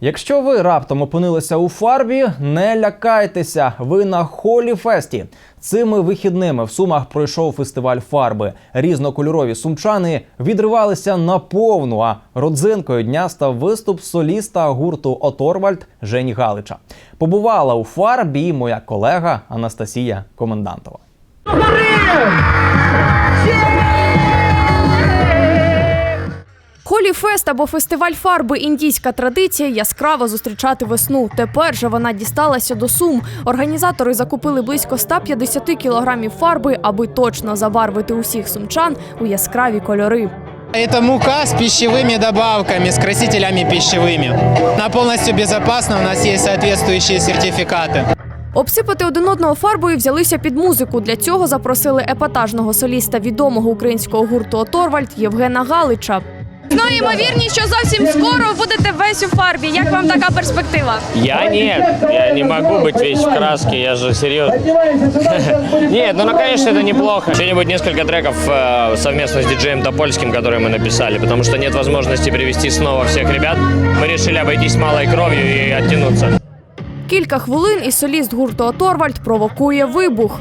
Якщо ви раптом опинилися у фарбі, не лякайтеся. Ви на холі фесті. Цими вихідними в Сумах пройшов фестиваль фарби. Різнокольорові сумчани відривалися на повну. А родзинкою дня став виступ соліста гурту Оторвальд Жені Галича. Побувала у фарбі моя колега Анастасія Комендантова. Холі Фест або фестиваль фарби індійська традиція яскраво зустрічати весну. Тепер же вона дісталася до сум. Організатори закупили близько 150 кілограмів фарби, аби точно забарвити усіх сумчан у яскраві кольори. Это мука с пищевыми добавками, с красителями пищевыми. Она полностью безопасна, у нас есть соответствующие сертификаты. Обсипати один одного фарбою взялися під музику. Для цього запросили епатажного соліста відомого українського гурту Оторвальд Євгена Галича. Ну, ймовірність, що зовсім скоро будете весь у фарбі. Як вам така перспектива? Я нет, я не могу быть весь в краске, я же серьезно. Нет, ну, ну, конечно, это неплохо. Что-нибудь несколько треков э, совместно с диджеем Топольским, которые мы написали, потому что нет возможности привести снова всех ребят. Мы решили обойтись малой кровью и оттянуться. Кілька хвилин і соліст гурту Оторвальд провокує вибух.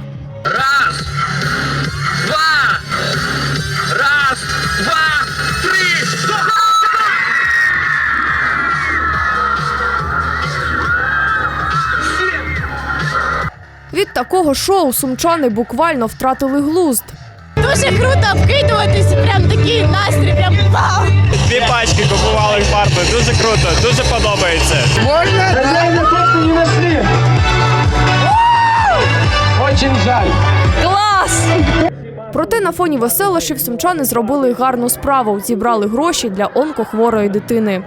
Від такого шоу сумчани буквально втратили глузд. Дуже круто обкидуватись, прям такий настрій, прям вау! Дві пачки купували в фарби, дуже круто, дуже подобається. Можна? Дуже жаль. Клас! Проте на фоні веселощів сумчани зробили гарну справу. Зібрали гроші для онкохворої дитини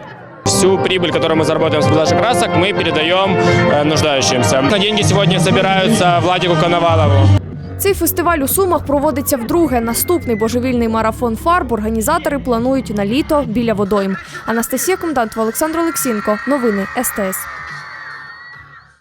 Всю прибыль, которую мы заработаем с продажи красок, мы передаем э, нуждающимся. На деньги сегодня собираются Владику Коновалову. Цей фестиваль у Сумах проводиться вдруге. Наступний божевільний марафон фарб організатори планують на літо біля водойм. Анастасія Комдантова, Олександр Олексінко. Новини СТС.